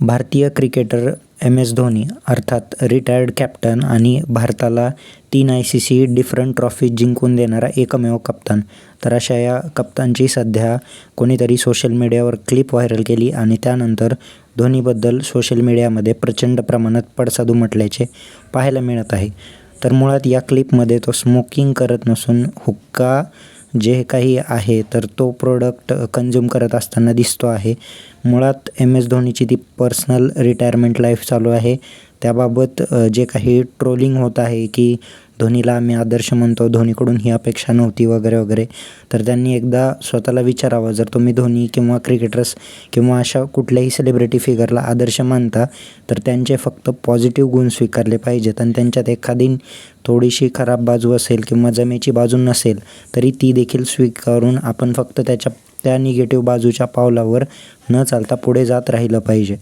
भारतीय cricketer M S Dhoni अर्थात retired captain आणि भारताला तीन I C C different trophy जिंकून देणारा एकमेव कप्तान तर अशा या कप्तानची सध्या कोणीतरी सोशल मीडियावर क्लिप व्हायरल केली आणि त्यानंतर धोनीबद्दल सोशल मीडियामध्ये प्रचंड प्रमाणात पडसाद उमटल्याचे पाहायला मिळत आहे. तर मुळात या क्लिपमध्ये तो स्मोकिंग करत नसून हुक्का जे काही आहे तर तो प्रोडक्ट कन्झ्युम करत असताना दिसतो आहे. मुळात एम एस धोनीची ती पर्सनल रिटायरमेंट लाईफ चालू आहे. त्याबाबत जे काही ट्रोलिंग होत आहे की धोनीला आम्ही आदर्श म्हणतो धोनीकडून ही अपेक्षा नव्हती वगैरे वगैरे. तर त्यांनी एकदा स्वतःला विचारावं जर तुम्ही धोनी किंवा क्रिकेटर्स किंवा अशा कुठल्याही सेलिब्रिटी फिगरला आदर्श मानता तर त्यांचे फक्त पॉझिटिव्ह गुण स्वीकारले पाहिजेत. आणि त्यांच्यात एखादी थोडीशी खराब बाजू असेल किंवा जमेची बाजू नसेल तरी ती देखील स्वीकारून आपण फक्त त्याच्या त्या निगेटिव्ह बाजूच्या पावलावर न चालता पुढे जात राहिलं पाहिजे.